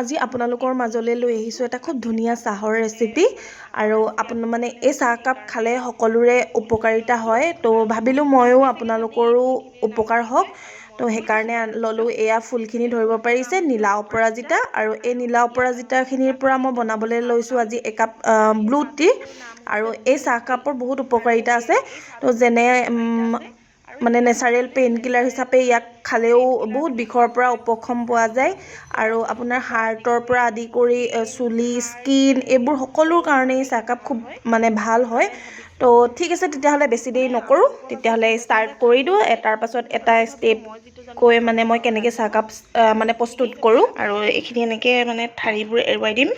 আজি আপোনালোকৰ মাজলৈ লৈ আহিছোঁ এটা খুব ধুনীয়া চাহৰ ৰেচিপি আৰু আপোন মানে এই চাহকাপ খালে সকলোৰে উপকাৰিতা হয়। তো ভাবিলোঁ ময়ো আপোনালোকৰো উপকাৰ হওক। তো সেইকাৰণে ল'লোঁ এয়া ফুলখিনি ধৰিব পাৰিছে নীলা অপৰাজিতা আৰু এই নীলা অপৰাজিতাখিনিৰ পৰা মই বনাবলৈ লৈছোঁ আজি একাপ ব্লু টি আৰু এই চাহকাপৰ বহুত উপকাৰিতা আছে। তো যেনে মানে নেচাৰেল পেইন কিলাৰ হিচাপে ইয়াক খালেও বহুত বিষৰ পৰা উপশম পোৱা যায় আৰু আপোনাৰ হাৰ্টৰ পৰা আদি কৰি চুলি স্কিন এইবোৰ সকলোৰ কাৰণেই চাহকাপ খুব মানে ভাল হয়। তো ঠিক আছে তেতিয়াহ'লে বেছি দেৰি নকৰোঁ। তেতিয়াহ'লে ষ্টাৰ্ট কৰি দিওঁ। এটাৰ পাছত এটা ষ্টেপ কৈ মানে মই কেনেকৈ চাহকাপ মানে প্ৰস্তুত কৰোঁ। আৰু এইখিনি এনেকৈ মানে ঠাৰিবোৰ এৰুৱাই দিম।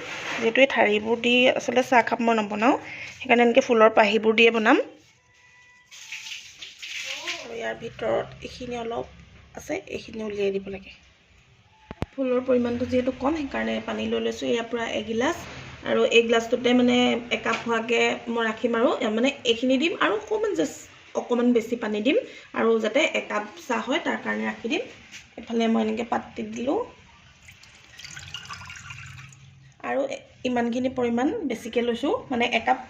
যিহেতু এই ঠাৰিবোৰ দি আচলতে চাহকাপ মই নবনাওঁ। সেইকাৰণে এনেকৈ ফুলৰ পাহিবোৰ দিয়ে বনাম। ইয়াৰ ভিতৰত এইখিনি অলপ আছে এইখিনি উলিয়াই দিব লাগে। ফুলৰ পৰিমাণটো যিহেতু কম সেইকাৰণে পানী লৈ লৈছোঁ ইয়াৰ পৰা এগিলাচ। আৰু এই গ্লাছটোতে মানে একাপ হোৱাকৈ মই ৰাখিম আৰু মানে এইখিনি দিম আৰু অকণমান জাষ্ট অকণমান বেছি পানী দিম আৰু যাতে একাপ চাহ হয় তাৰ কাৰণে ৰাখি দিম। এফালে মই এনেকৈ পাতি দিলোঁ। আৰু ইমানখিনি পৰিমাণ বেছিকৈ লৈছোঁ মানে একাপ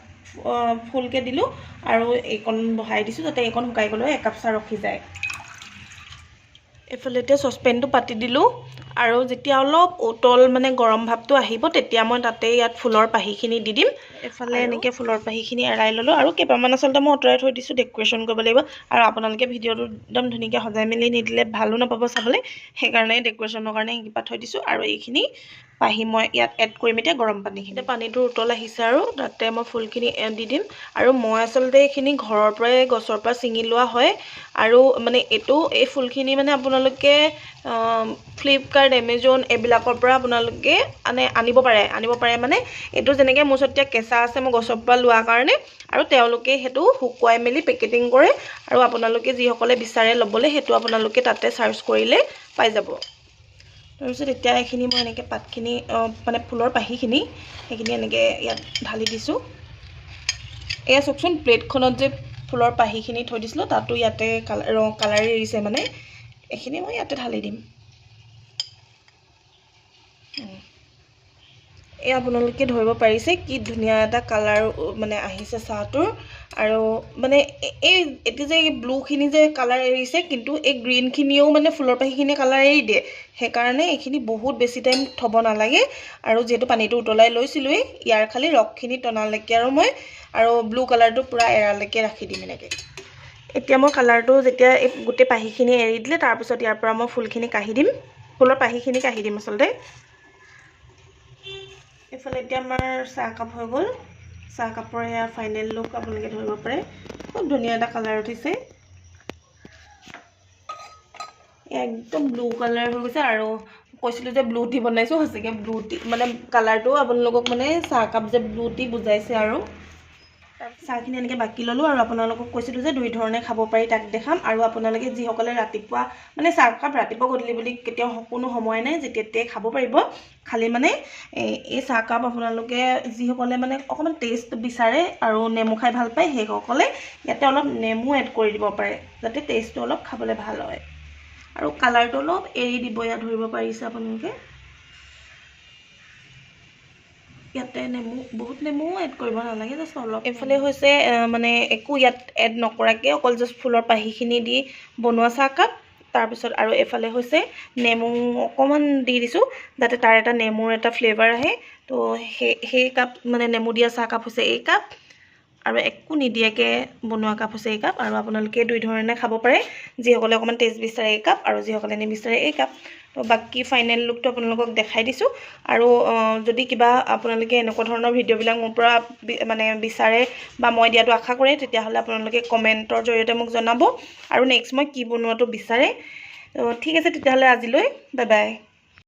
ফুলকৈ দিলোঁ আৰু এইকণ বহাই দিছোঁ যাতে এইকণ শুকাই গ'লেও একাপ চাহ ৰখি যায়। এইফালে এতিয়া চচপেনটো পাতি দিলোঁ আৰু যেতিয়া অলপ উতল মানে গৰম ভাৱটো আহিব তেতিয়া মই তাতে ইয়াত ফুলৰ পাহিখিনি দি দিম। এফালে এনেকৈ ফুলৰ পাহিখিনি এৰাই ল'লোঁ আৰু কেইবামান আচলতে মই আঁতৰাই থৈ দিছোঁ ডেক'ৰেশ্যন কৰিব লাগিব আৰু আপোনালোকে ভিডিঅ'টো একদম ধুনীয়াকৈ সজাই মেলি নিদিলে ভালো নাপাব চাবলৈ। সেইকাৰণে ডেক'ৰেশ্যনৰ কাৰণে এইকেইটা থৈ দিছোঁ আৰু এইখিনি পাহি মই ইয়াত এড কৰিম। এতিয়া গৰম পানীখিনি। পানীটো উতল আহিছে আৰু তাতে মই ফুলখিনি দি দিম। আৰু মই আচলতে এইখিনি ঘৰৰ পৰাই গছৰ পৰা ছিঙি লোৱা হয়। আৰু মানে এইটো এই ফুলখিনি মানে আপোনালোকে ফ্লিপকাৰ্ট এমেজন এইবিলাকৰ পৰা আপোনালোকে মানে আনিব পাৰে। আনিব পাৰে মানে এইটো যেনেকৈ মোৰ ওচৰত এতিয়া কেঁচা আছে মই গছৰ পৰা লোৱাৰ কাৰণে। আৰু তেওঁলোকে সেইটো শুকুৱাই মেলি পেকেটিং কৰে। আৰু আপোনালোকে যিসকলে বিচাৰে ল'বলৈ সেইটো আপোনালোকে তাতে চাৰ্চ কৰিলে পাই যাব। তাৰপিছত এতিয়া এইখিনি মই এনেকৈ পাতখিনি মানে ফুলৰ পাহিখিনি সেইখিনি এনেকৈ ইয়াত ঢালি দিছোঁ। এয়া চাওকচোন প্লেটখনত যে ফুলৰ পাহিখিনি থৈ দিছিলোঁ তাতো ইয়াতে কালাৰ ৰং কালাৰ এৰিছে মানে। এইখিনি মই ইয়াতে ঢালি দিম। এই আপোনালোকে ধৰিব পাৰিছে কি ধুনীয়া এটা কালাৰ মানে আহিছে চাহটোৰ। আৰু মানে এই এতিয়া যে এই ব্লুখিনি যে কালাৰ এৰিছে কিন্তু এই গ্ৰীণখিনিও মানে ফুলৰ পাহিখিনিয়ে কালাৰ এৰি দিয়ে। সেইকাৰণে এইখিনি বহুত বেছি টাইম থ'ব নালাগে। আৰু যিহেতু পানীটো উতলাই লৈছিলোঁৱেই ইয়াৰ খালি ৰসখিনি টনালৈকে আৰু মই আৰু ব্লু কালাৰটো পূৰা এৰালৈকে ৰাখি দিম এনেকৈ। এতিয়া মই কালাৰটো যেতিয়া এই গোটেই পাহিখিনি এৰি দিলে তাৰপিছত ইয়াৰ পৰা মই ফুলখিনি কাঢ়ি দিম। ফুলৰ পাহিখিনি কাঢ়ি দিম আচলতে। এইফালে এতিয়া আমাৰ চাহকাপ হৈ গ'ল। চাহকাপৰ এয়া ফাইনেল লুক আপোনালোকে ধৰিব পাৰে। খুব ধুনীয়া এটা কালাৰ উঠিছে। একদম ব্লু কালাৰ হৈ গৈছে আৰু কৈছিলোঁ যে ব্লু টি বনাইছোঁ সঁচাকৈ ব্লু টি মানে কালাৰটো আপোনালোকক মানে চাহকাপ যে ব্লু টি বুজাইছে আৰু। চাহখিনি এনেকৈ বাকি ল'লোঁ আৰু আপোনালোকক কৈছিলোঁ যে দুই ধৰণে খাব পাৰি তাক দেখাম আৰু আপোনালোকে যিসকলে ৰাতিপুৱা মানে চাহকাপ ৰাতিপুৱা গধূলি বুলি কেতিয়াও কোনো সময় নাই যেতিয়া তেতিয়াই খাব পাৰিব খালি মানে এই চাহকাপ আপোনালোকে যিসকলে মানে অকণমান টেষ্ট বিচাৰে আৰু নেমু খাই ভাল পায় সেইসকলে ইয়াতে অলপ নেমু এড কৰি দিব পাৰে যাতে টেষ্টটো অলপ খাবলৈ ভাল হয়। আৰু কালাৰটো অলপ এৰি দিব ইয়াত ধৰিব পাৰিছে আপোনালোকে। ইয়াতে নেমু, বহুত নেমু এড কৰিব নালাগে জাষ্ট অলপ এইফালে হৈছে মানে একো ইয়াত এড নকৰাকৈ, অকল জাষ্ট ফুলৰ পাহিখিনি দি বনোৱা চাহকাপ। তাৰপিছত আৰু এফালে হৈছে, নেমু অকণমান দি দিছোঁ, যাতে তাৰ এটা নেমুৰ এটা ফ্লেভাৰ আহে। তো সেই সেই কাপ মানে নেমু দিয়া চাহকাপ হৈছে এই কাপ। আৰু একো নিদিয়াকৈ বনোৱা কাপ হৈছে এই কাপ আৰু আপোনালোকে দুই ধৰণে খাব পাৰে। যিসকলে অকণমান টেষ্ট বিচাৰে এই কাপ আৰু যিসকলে নিবিচাৰে এই কাপ। তো বাকী ফাইনেল লুকটো আপোনালোকক দেখাই দিছোঁ। আৰু যদি কিবা আপোনালোকে এনেকুৱা ধৰণৰ ভিডিঅ'বিলাক মোৰ পৰা মানে বিচাৰে বা মই দিয়াটো আশা কৰে তেতিয়াহ'লে আপোনালোকে কমেণ্টৰ জৰিয়তে মোক জনাব। আৰু নেক্সট মই কি বনোৱাটো বিচাৰে। ঠিক আছে তেতিয়াহ'লে আজিলৈ। Bye bye.